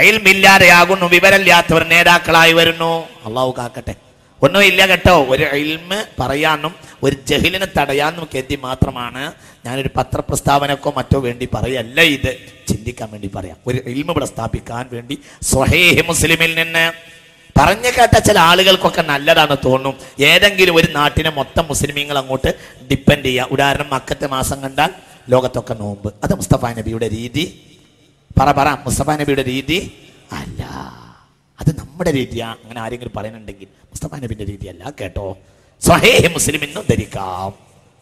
ഇൽമില്ലാതെയാകുന്നു വിവരമില്ലാത്തവർ നേതാക്കളായി വരുന്നു. അള്ളാഹു കാക്കട്ടെ. ഒന്നുമില്ല കേട്ടോ. ഒരു ഇൽമ് പറയാനും ഒരു ജഹിലിനെ തടയാനും കരുതി മാത്രമാണ് ഞാനൊരു പത്രപ്രസ്താവനക്കോ മറ്റോ വേണ്ടി പറയല്ല ഇത്. ചിന്തിക്കാൻ വേണ്ടി പറയാം. ഒരു ഇൽമ ഇവിടെ സ്ഥാപിക്കാൻ വേണ്ടി സ്വഹേഹ് മുസ്ലിമിൽ നിന്ന് പറഞ്ഞു കേട്ട ചില ആളുകൾക്കൊക്കെ നല്ലതാണ് തോന്നും. ഏതെങ്കിലും ഒരു നാട്ടിനെ മൊത്തം മുസ്ലിമീങ്ങൾ അങ്ങോട്ട് ഡിപ്പെൻഡ് ചെയ്യുക. ഉദാഹരണം മക്കത്തെ മാസം കണ്ടാൽ ലോകത്തൊക്കെ നോമ്പ്. അത് മുസ്തഫ നബിയുടെ രീതി. പറ പറ മുസ്തഫ നബിയുടെ രീതി അല്ല. അത് നമ്മുടെ രീതിയാ. അങ്ങനെ ആരെങ്കിലും പറയുന്നുണ്ടെങ്കിൽ മുസ്തഫ നബിന്റെ രീതിയല്ല കേട്ടോ. സ്വഹേ മുസ്ലിം എന്ന് ധരിക്കാം.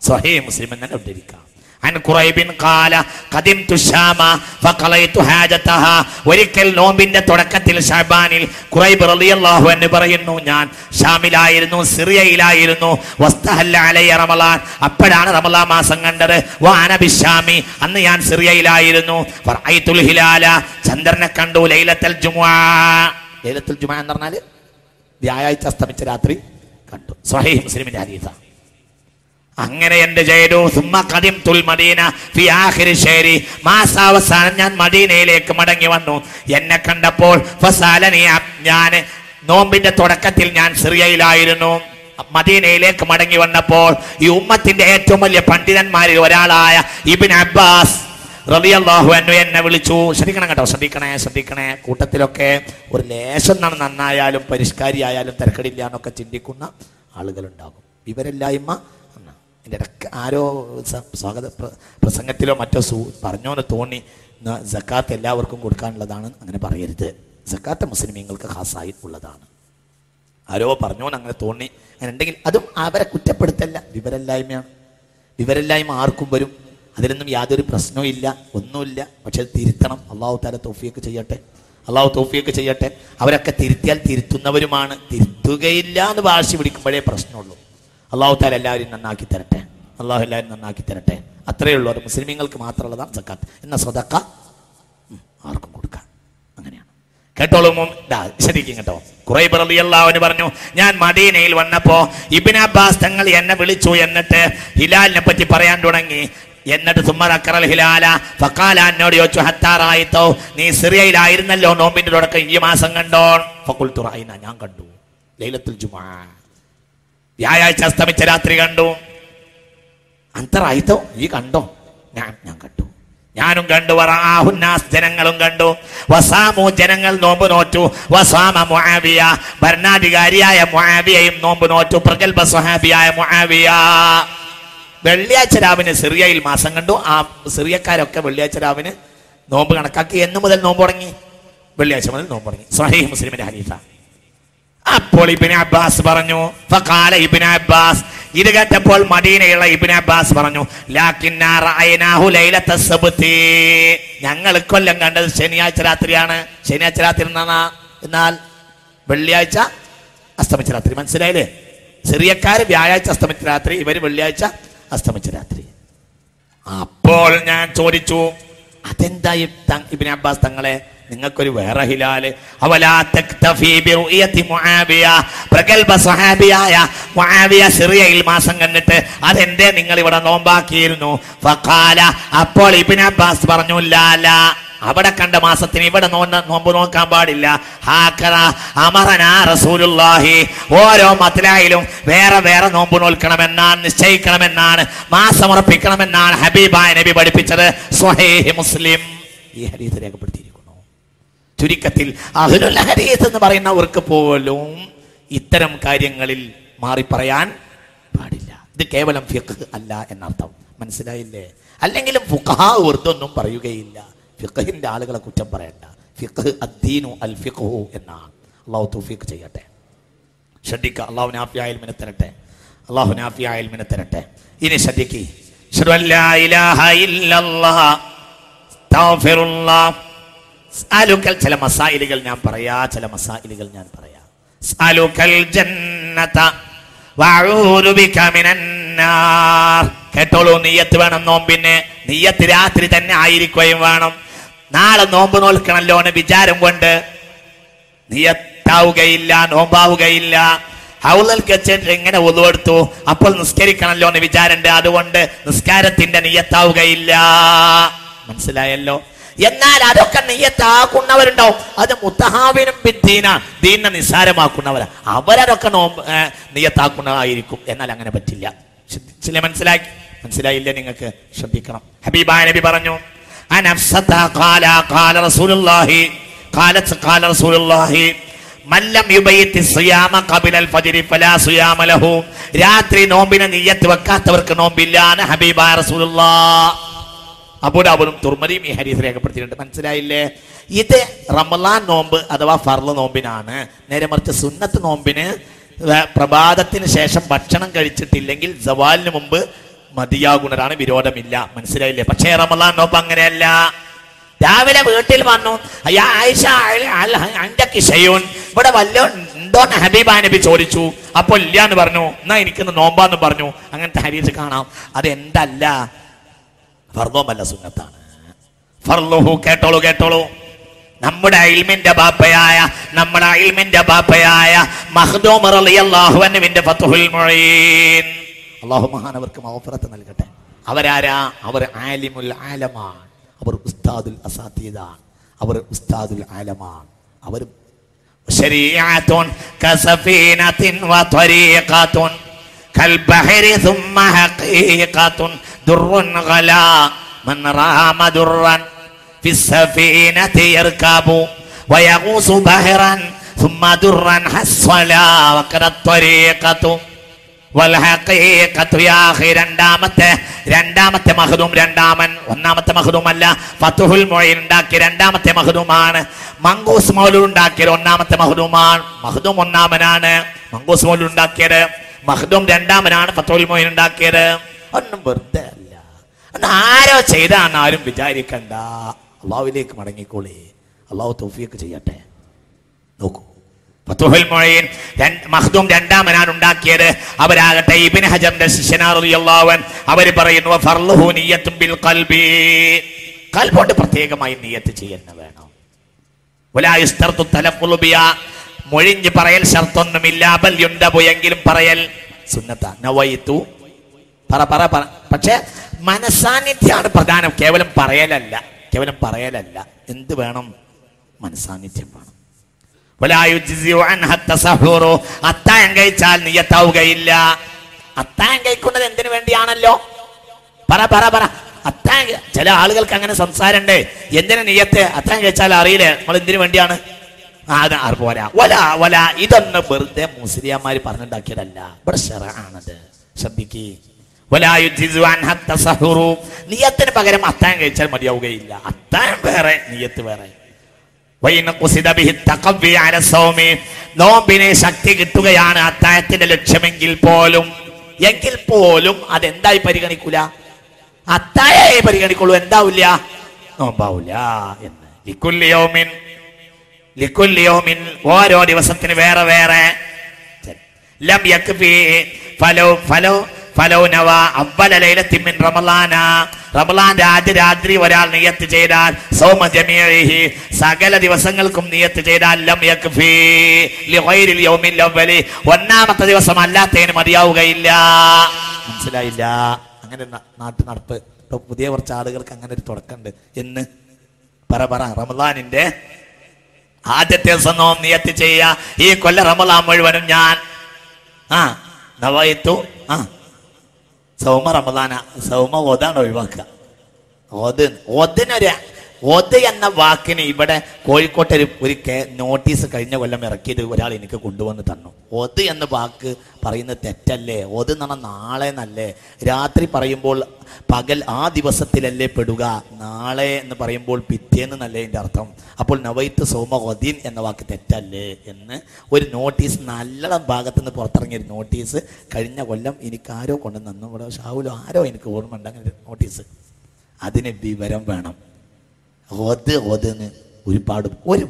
സ്വഹേ മുസ്ലിം എന്ന് തന്നെ ഉദ്ധരിക്കാം عن قريب قال قدمت الشام فقضيت حاجتها ഒരിക്കൽ നോമ്പിന്റെ തുടക്കത്തിൽ ഷാബാനിൽ ഖുറൈബ് റളിയല്ലാഹു അൻഹു പറയുന്നു ഞാൻ ഷാമിലായിരുന്നു സിറിയയിലായിരുന്നു വസ്തഹല്ല അലയ്യ റമളാൻ അപ്പോഴാണ് റമളാൻ മാസം കണ്ടത് വാന ബിഷാമി അന്ന് ഞാൻ സിറിയയിലായിരുന്നു ഫറഅയ്തുൽ ഹിലാല ചന്ദ്രനെ കണ്ടു ലൈലത്തുൽ ജുമുഅ ലൈലത്തുൽ ജുമുഅ എന്ന് പറഞ്ഞാൽ വ്യാഴാഴ്ച അസ്തമിച്ച രാത്രി കണ്ടു സ്വഹീഹ് മുസ്ലിമിന്റെ ഹദീസാണ് അങ്ങനെ എന്റെ ജയരു സുമ കദിം തുൽ മദീന ഫി ആഖിരി ശരി മാസാവസാനം ഞാൻ മദീനയിലേക്ക് മടങ്ങി വന്നു. എന്നെ കണ്ടപ്പോൾ ഫസാലനി ഞാൻ നോമ്പിന്റെ തുടക്കത്തിൽ ഞാൻ സിറിയയിലായിരുന്നു. മദീനയിലേക്ക് മടങ്ങി വന്നപ്പോൾ ഈ ഉമ്മത്തിന്റെ ഏറ്റവും വലിയ പണ്ഡിതന്മാരിൽ ഒരാളായ ഇബിൻ അബ്ബാസ് റളിയല്ലാഹു അൻഹു എന്നെ വിളിച്ചു. ശ്രദ്ധിക്കണം കേട്ടോ ശ്രദ്ധിക്കണേ ശ്രദ്ധിക്കണേ. കൂട്ടത്തിലൊക്കെ ഒരു ലേശം നാണ് നന്നായാലും പരിഷ്കാരിയായാലും തിരക്കടില്ല എന്നൊക്കെ ചിന്തിക്കുന്ന ആളുകളുണ്ടാകും. വിവരമില്ലായ്മ എന്നാ. എന്റെ ഇടയ്ക്ക് ആരോ സ്വാഗത പ്രസംഗത്തിലോ മറ്റോ സൂ പറഞ്ഞോന്ന് തോന്നി സക്കാത്ത് എല്ലാവർക്കും കൊടുക്കാനുള്ളതാണ് അങ്ങനെ പറയരുത്. സക്കാത്ത് മുസ്ലിമീങ്ങൾക്ക് ഖാസായി ഉള്ളതാണ്. ആരോ പറഞ്ഞോന്ന് അങ്ങനെ തോന്നി അങ്ങനെ ഉണ്ടെങ്കിൽ അതും അവരെ കുറ്റപ്പെടുത്തല്ല വിവരമില്ലായ്മയാണ്. വിവരമില്ലായ്മ ആർക്കും വരും. അതിലൊന്നും യാതൊരു പ്രശ്നവും ഇല്ല ഒന്നുമില്ല. പക്ഷെ തിരുത്തണം. അള്ളാഹു താല തോഫിയൊക്കെ ചെയ്യട്ടെ. അള്ളാഹു തോഫിയൊക്കെ ചെയ്യട്ടെ. അവരൊക്കെ തിരുത്തിയാൽ തിരുത്തുന്നവരുമാണ്. തിരുത്തുകയില്ല എന്ന് വാശി പിടിക്കുമ്പോഴേ പ്രശ്നമുള്ളൂ. അള്ളാഹു താല എല്ലാവരും നന്നാക്കി തരട്ടെ. അള്ളാഹു എല്ലാവരും നന്നാക്കി തരട്ടെ. അത്രയേ ഉള്ളൂ അത് മുസ്ലിമീങ്ങൾക്ക് മാത്രമുള്ളതാണ് സക്കാത്ത്. എന്ന സ്വതക്ക ആർക്കും കൊടുക്കാം അങ്ങനെയാണ്. കേട്ടോളൂ ശരിക്കും കേട്ടോ. കുറൈബ് റളിയല്ലാഹുവിന് പറഞ്ഞു ഞാൻ മദീനയിൽ വന്നപ്പോ ഇബ്നു അബ്ബാസ് തങ്ങൾ എന്നെ വിളിച്ചു എന്നിട്ട് ഹിലാലിനെ പറ്റി പറയാൻ തുടങ്ങി. എന്നിട്ട് സുമ്മറക്കറൽ ഹിലാല ഫക്കാല എന്നോട് ചോദിച്ചു ഹത്താറായിത്തോ നീ സിറിയയിലായിരുന്നല്ലോ നോമ്പിന്റെ തുടക്കം ഈ മാസം കണ്ടോ ഫക്കുൽ തുറൈന ഞാൻ കണ്ടു. ലൈലത്തുൽ ജുമാ. വ്യാഴാഴ്ച അസ്തമിച്ച രാത്രി കണ്ടു. അന്തറായിത്തോ ഈ കണ്ടോ? ഞാൻ ഞാൻ കണ്ടു. ഞാനും കണ്ടു. വറാഹുന്നാസ് ജനങ്ങളും കണ്ടു. വസാമു ജനങ്ങൾ നോമ്പ് നോറ്റു. വസാമ മുആവിയ ഭരണാധികാരിയായ മുആവിയയും നോമ്പ് നോറ്റു. പ്രഗത്ഭ സ്വഹാബിയായ മുആവിയ. വെള്ളിയാഴ്ച രാവിന് സിറിയയിൽ മാസം കണ്ടു. ആ സിറിയക്കാരൊക്കെ വെള്ളിയാഴ്ച രാവിന് നോമ്പ് കണക്കാക്കി. എന്ന് മുതൽ നോമ്പ് തുടങ്ങി. വെള്ളിയാഴ്ച മുതൽ നോമ്പ് തുടങ്ങി. സ്വഹീ മുസ്ലിമിന്റെ ഹരീഫ അപ്പോൾ ഇബിന് അബ്ബാസ് പറഞ്ഞു ഫഖാല അബ്ബാസ്. ഇത് കേട്ടപ്പോൾ മദീനയുള്ള ഇബിന് അബ്ബാസ് പറഞ്ഞു ഞങ്ങൾ കൊല്ലം കണ്ടത് ശനിയാഴ്ച രാത്രിയാണ്. ശനിയാഴ്ച രാത്രി എന്നാ എന്നാൽ വെള്ളിയാഴ്ച അസ്തമിച്ച രാത്രി. മനസ്സിലായില്ലേ? സിറിയക്കാര് വ്യാഴാഴ്ച അസ്തമിച്ച രാത്രി ഇവർ വെള്ളിയാഴ്ച അസ്തമിച്ച രാത്രി. അപ്പോൾ ഞാൻ ചോദിച്ചു അതെന്താ ഇബ്നു അബ്ബാസ് തങ്ങളെ നിങ്ങൾക്കൊരു വേറെ ഹിലാൽ. അവലാ സഹാബിയായ മുആവിയ. സിറിയയിൽ മാസം കണ്ടിട്ട് അതെന്തേ നിങ്ങൾ ഇവിടെ നോമ്പാക്കിയിരുന്നു? ഫഖാല അപ്പോൾ ഇബ്നു അബ്ബാസ് പറഞ്ഞു ലാ ലാ. അവിടെ കണ്ട മാസത്തിന് ഇവിടെ നോമ്പ് നോക്കാൻ പാടില്ല. ഹാക്കറ ഓരോ മത്തിലായാലും വേറെ വേറെ നോമ്പ് നോൽക്കണമെന്നാണ് നിശ്ചയിക്കണമെന്നാണ് മാസം ഉറപ്പിക്കണമെന്നാണ് ഹബീബായ നബി പഠിപ്പിച്ചത്. സ്വഹേഹ് മുസ്ലിം. ഈ ഹരീത് രേഖപ്പെടുത്തിയിരിക്കുന്നു. ചുരുക്കത്തിൽ അഹ്ലുൽ ഹദീസ് എന്ന് പറയുന്നവർക്ക് പോലും ഇത്തരം കാര്യങ്ങളിൽ മാറി പറയാൻ പാടില്ല. ഇത് കേവലം ഫിഖ് അല്ല എന്നർത്ഥം. മനസ്സിലായില്ലേ? അല്ലെങ്കിലും ഫുഖഹാ പറയുകയില്ല. ഫിഖഹിന്റെ ആളുകളെ കുറ്റം പറയണ്ട. ഫിഖ് അദ്ദീനു അൽ ഫിഖു എന്നാണ്. അള്ളാഹു തൗഫീഖ് ചെയ്യട്ടെ. ശ്രദ്ധിക്കുക അള്ളാഹു നാഫി ഇൽമിനെ തരട്ടെ. അള്ളാഹു നാഫി ഇൽമിനെ തരട്ടെ. ഇനി ശ്രദ്ധിക്ക്. അസ്അലുക്കൽ ചില മസായിലുകൾ ഞാൻ പറയാ ചില മസായിലുകൾ ഞാൻ പറയാ. സാലുക്കൽ ജന്നത കേട്ടോളൂ നീയത്ത് വേണം നോമ്പിന്. നീയത്ത് രാത്രി തന്നെ ആയിരിക്കുകയും വേണം. നാളെ നോമ്പ് നോൽക്കണല്ലോ വിചാരം കൊണ്ട് നീയത്താവുകയില്ല നോമ്പാവുകയില്ല. ഹൗലൽ കച്ചേട്ട് എങ്ങനെ ഒതുവെടുത്തു അപ്പോൾ നിസ്കരിക്കണല്ലോ എന്ന് വിചാരണ്ട്. അതുകൊണ്ട് നിസ്കാരത്തിന്റെ നീയത്താവുകയില്ല. മനസ്സിലായല്ലോ? എന്നാൽ അതൊക്കെ നെയ്യത്താക്കുന്നവരുണ്ടാവും. അത് മുത്തഹാവിനും ബിദ്ദീന. ദീന നിസ്സാരമാക്കുന്നവരാ. അവരതൊക്കെ നോമ്പ് നെയ്യത്താക്കുന്നതായിരിക്കും എന്നാൽ അങ്ങനെ പറ്റില്ല. ചില മനസ്സിലാക്കി? മനസ്സിലായില്ല നിങ്ങൾക്ക്? ശ്രദ്ധിക്കണം. ഹബീബായ നബി പറഞ്ഞു രാത്രി നോമ്പിനെ നീയത്ത് വെക്കാത്തവർക്ക് നോമ്പില്ല ഹബീബായ റസൂലുള്ളാഹ് അബുദാബുദും തുർമരിയും ഈ ഹരീസ് രേഖപ്പെടുത്തിയിട്ടുണ്ട്. മനസ്സിലായില്ലേ? ഇത് റമലാൻ നോമ്പ് അഥവാ ഫർൾ നോമ്പിനാണ്. നേരെ മറിച്ച് സുന്നത്ത് നോമ്പിന് പ്രഭാതത്തിന് ശേഷം ഭക്ഷണം കഴിച്ചിട്ടില്ലെങ്കിൽ ജവാലിന് മുമ്പ് മതിയാകുന്നതാണ് വിരോധമില്ല. മനസ്സിലായില്ലേ? പക്ഷേ റമലാൻ നോമ്പ് അങ്ങനെയല്ല. രാവിലെ വീട്ടിൽ വന്നു അയ്യാ ആയിഷ അന്റെ കിഷയോൻ. ഇവിടെ വല്ല ഉണ്ടോന്ന് ഹബീബ നബി ചോദിച്ചു. അപ്പോൾ ഇല്ല എന്ന് പറഞ്ഞു എന്നാ എനിക്കിന്ന് നോമ്പാന്ന് പറഞ്ഞു. അങ്ങനത്തെ ഹരീസ് കാണാം. അത് എന്തല്ല ഫർദോമല്ല സുന്നത്താണ്. ഫർലോഹു കേട്ടോളൂ കേട്ടോളൂ. നമ്മുടെ അയിൽമിന്റെ ബാപ്പയായ നമ്മുടെ അയിൽമിന്റെ ബാപ്പയായ മഹദോമർ അലി അള്ളാഹുവിന്റെ ഫത്തുഹുൽ മൊഴീൻ അള്ളാഹു മഹാനവർക്ക് മൗഫറത്ത് നൽകട്ടെ. അവരാരാ? അവർ ആലിമുൽ ആലമാൻ അവർ ഉസ്താദുൽ അസാത്തീദാണ്. അവർ ഉസ്താദുൽ ആലമാൻ അവർ ശരീഅത്തുൻ കസഫീനത്തിൻ വ കൽബഹരി ثم ഹഖീഖത്തുൻ രണ്ടാമത്തെ രണ്ടാമത്തെ മഹദൂം രണ്ടാമൻ ഒന്നാമത്തെ മഹദൂം അല്ല ഫത്തുഹുൽ മൊഴിൻ ഉണ്ടാക്കിയ രണ്ടാമത്തെ മഹദൂമാണ് മങ്കൂസ് മൗലു ഉണ്ടാക്കിയത് ഒന്നാമത്തെ മഹദൂമാണ് മഹദൂം ഒന്നാമനാണ് മങ്കൂസ് മൗലു ഉണ്ടാക്കിയത് മഹദൂം രണ്ടാമനാണ് ഫത്തുഹുൽ മൊഴിൻ ഉണ്ടാക്കിയത് ഒന്നും വെറുതെ അല്ല. അത് ആരോ ചെയ്താന്ന് ആരും വിചാരിക്കണ്ട. അള്ളാഹുവിലേക്ക് മടങ്ങിക്കോളേ. അള്ളാഹു തൗഫീഖ് ചെയ്യട്ടെ. നോക്കൂ. രണ്ട്- രണ്ടാമനാണ് ഉണ്ടാക്കിയത്. അവരാകട്ടെ ഇബ്നു ഹജറിന്റെ ശിഷ്യനാറിയല്ലാവൻ അവർ പറയുന്നു ബിൽ ഖൽബി. കൽബോണ്ട് പ്രത്യേകമായി നിയ്യത്ത് ചെയ്യുന്ന വേണം. മൊഴിഞ്ഞ് പറയൽ ഷർത്തൊന്നുമില്ല. ബൽ എങ്കിലും പറയൽ സുന്നത്ത നവൈത്തു പറ പറ പക്ഷേ മനസാന്നിധ്യമാണ് പ്രധാനം. കേവലം പറയലല്ല. കേവലം പറയലല്ല. എന്ത് വേണം? മനസാന്നിധ്യം വേണം. അത്താഴം കഴിച്ചാൽ നിയത്താവുകയില്ല. അത്തായം കഴിക്കുന്നത് എന്തിനു വേണ്ടിയാണല്ലോ? പറ പറ പറ. അത്തായം ചില ആളുകൾക്ക് അങ്ങനെ സംസാരണ്ടേ. എന്തിനു നീയത്ത്? അത്തായം കഴിച്ചാൽ അറിയില്ലേ? നമ്മൾ എന്തിനു വേണ്ടിയാണ്? അത് പോരാ. വല വല. ഇതൊന്നും വെറുതെ മുസ്ലിയാമാര് പറഞ്ഞുണ്ടാക്കിയതല്ല. ഇവിടെ ഷെറാണത് ശ്രദ്ധിക്കേ. നിയത്തിന് പകരം അത്താൻ കഴിച്ചാൽ മതിയാവുകയില്ല. അത്താൻ വേറെ നിയത്ത് വേറെ. നോമ്പിനെ ശക്തി കിട്ടുകയാണ് അത്തായത്തിന്റെ ലക്ഷ്യമെങ്കിൽ പോലും. എങ്കിൽ പോലും അതെന്തായി പരിഗണിക്കൂല? അത്തായെ പരിഗണിക്കുള്ളൂ. എന്താവില്ല? നോമ്പാവില്ല എന്ന്. ലിക്കുല്യോമിൻ ലിക്കുല്യോമിൻ ഓരോ ദിവസത്തിന് വേറെ വേറെ. ലം യക്ഫി. ഫലോ ഫലോ ഫലോ അവലലൈലത്തിമിൻ റമലാന. റമലാന്റെ ആദ്യ രാത്രി ഒരാൾ നിയത്ത് ചെയ്താൽ സൗമ ജമീഇഹി സകല ദിവസങ്ങൾക്കും നിയത്ത് ചെയ്താൽ ലം യക്ഫി ലിഗൈരിൽ യൗമിൽ അവലി ഒന്നാമത്തെ ദിവസം അല്ലാത്തതിന് മതിയാവുകയില്ല. മനസ്സിലായില്ല? അങ്ങനെ നാട്ടു നടപ്പ്. പുതിയ കുറച്ച് ആളുകൾക്ക് അങ്ങനെ ഒരു തുടക്കമുണ്ട് എന്ന് പറ പറ. റമളാനിന്റെ ആദ്യത്തെ ദിവസം നോം നിയത്ത് ചെയ്യുക. ഈ കൊല്ല റമലാൻ മുഴുവനും ഞാൻ ആ നവയത്തു ആ സൗമ റമദാന സൗമ ഓതാണ് ഒഴിവാക്കുക ഓത് ഓതിനൊരു ഓത് എന്ന വാക്കിന് ഇവിടെ കോഴിക്കോട്ടെ ഒരു നോട്ടീസ് കഴിഞ്ഞ കൊല്ലം ഇറക്കിയത് ഒരാൾ എനിക്ക് കൊണ്ടുവന്ന് തന്നു. ഒത് എന്ന വാക്ക് പറയുന്നത് തെറ്റല്ലേ? ഒത് എന്ന് പറഞ്ഞാൽ നാളെ എന്നല്ലേ? രാത്രി പറയുമ്പോൾ പകൽ ആ ദിവസത്തിലല്ലേ പെടുക? നാളെ എന്ന് പറയുമ്പോൾ പിറ്റേന്ന് എന്നല്ലേ എന്റെ അർത്ഥം? അപ്പോൾ നവൈത്ത് സോമ ഒതീൻ എന്ന വാക്ക് തെറ്റല്ലേ എന്ന് ഒരു നോട്ടീസ് നല്ല ഭാഗത്ത് നിന്ന് പുറത്തിറങ്ങിയ ഒരു നോട്ടീസ് കഴിഞ്ഞ കൊല്ലം എനിക്ക് ആരോ കൊണ്ടു തന്നു. ഇവിടെ ഷാവുലോ ആരോ എനിക്ക് ഓർമ്മ ഉണ്ട് അങ്ങനെ നോട്ടീസ്. അതിന് വിവരം വേണം. ഒത് ഒതെന്ന് ഒരുപാട് ഒരു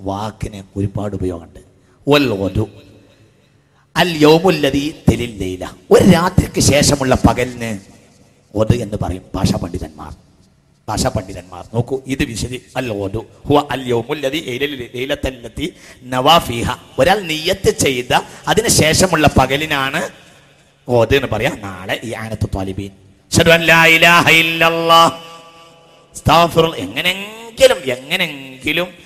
വാക്കിന് ഒരുപാട് ഉപയോഗമുണ്ട്. അൽ യോമുല്ലതി തെലില്ലയില ഒരു രാത്രിക്ക് ശേഷമുള്ള പകലിന് ഒത് എന്ന് പറയും ഭാഷാ പണ്ഡിതന്മാർ. ഭാഷാ പണ്ഡിതന്മാർ. നോക്കൂ ഇത് വിശദി. അൽ ഓതു ഹുവ അൽ യോമുല്ലതി ലൈലത്തല്ലത്തി നവാഫിഹ ഒരാൾ നെയ്യത്ത് ചെയ്ത അതിന് ശേഷമുള്ള പകലിനാണ് ഓത് എന്ന് പറയാം. നാളെ ഈ ആനത്ത് താലിബീൻ അൻ ഇലാഹ ഇല്ലല്ലാഹ്. എങ്ങനെങ്കിലും എങ്ങനെങ്കിലും